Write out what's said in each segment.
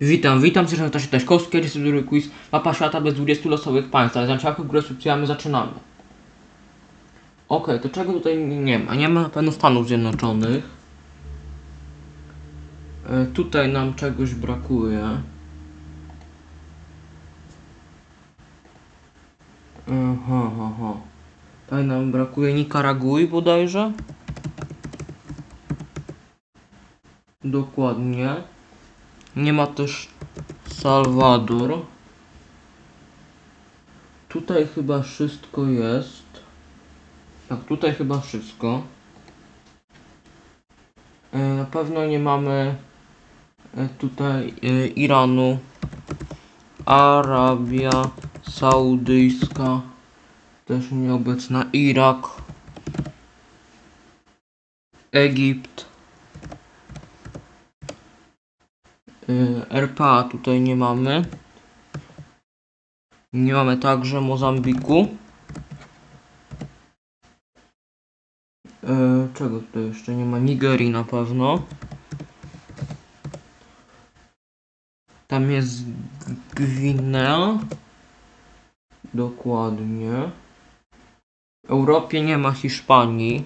Witam, witam, się, że Taśkowski, jest drugi quiz Mapa świata bez 20 losowych państw, ale znaczy jaką grę zaczynamy. Okej, to czego tutaj nie ma? Nie ma na pewno Stanów Zjednoczonych. E, tutaj nam czegoś brakuje. Aha, aha. Tutaj nam brakuje Nikaragui bodajże. Dokładnie. Nie ma też Salwador. Tutaj chyba wszystko jest. Tak, tutaj chyba wszystko. E, Na pewno nie mamy e, tutaj e, Iranu, Arabia Saudyjska, też nieobecna, Irak, Egipt. Y, RPA tutaj nie mamy. Nie mamy także Mozambiku. Y, Czego tutaj jeszcze nie ma? Nigerii na pewno. Tam jest Gwinea. Dokładnie. W Europie nie ma Hiszpanii.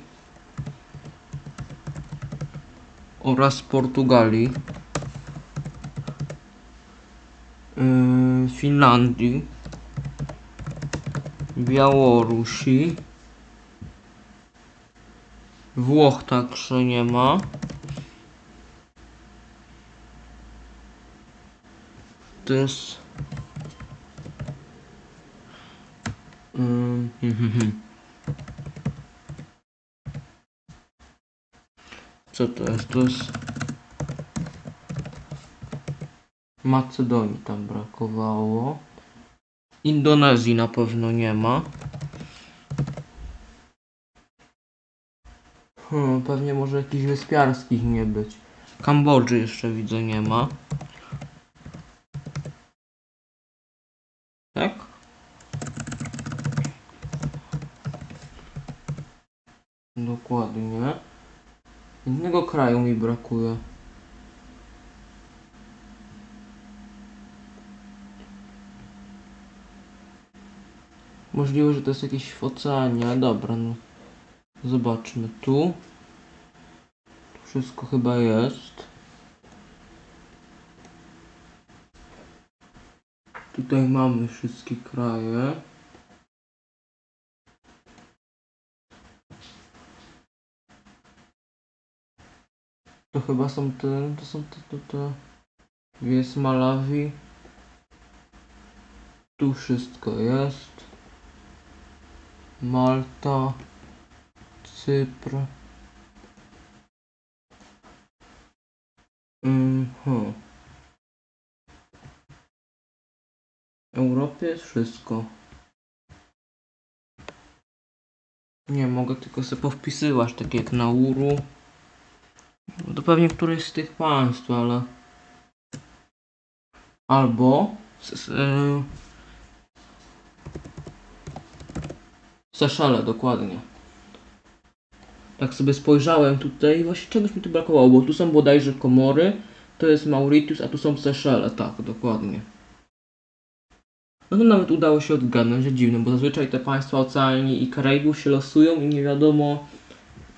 Oraz Portugalii. Finlandii, Białorusi, Włoch także nie ma. To jest. Co to jest? To jest. Macedonii tam brakowało. Indonezji na pewno nie ma. Hmm, pewnie może jakichś wyspiarskich nie być. Kambodży jeszcze widzę nie ma. Tak? Dokładnie. Innego kraju mi brakuje. Możliwe, że to jest jakieś w oceanie, dobra, no. Zobaczmy tu. Tu wszystko chyba jest. Tutaj mamy wszystkie kraje. To chyba są te, to są te, te, te. Jest Malawi. Tu wszystko jest. Malta, Cypr. Mhm. Europie jest wszystko. Nie mogę tylko sobie powpisywać, tak jak na Uru. No To pewnie któreś z tych państw, ale... Albo... S, y, Seszele, dokładnie. Tak sobie spojrzałem tutaj, właśnie czegoś mi tu brakowało, bo tu są bodajże Komory, to jest Mauritius, a tu są Seszele, tak, dokładnie. No to nawet udało się odgadnąć, że dziwne, bo zazwyczaj te państwa oceanii i Karaibów się losują i nie wiadomo,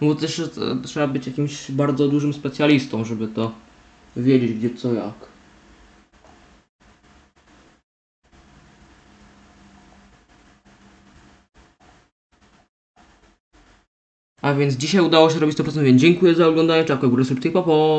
no bo też e, trzeba być jakimś bardzo dużym specjalistą, żeby to wiedzieć gdzie co jak. A więc dzisiaj udało się robić 100%, więc dziękuję za oglądanie, czapkę górę, subskrypcję, po po!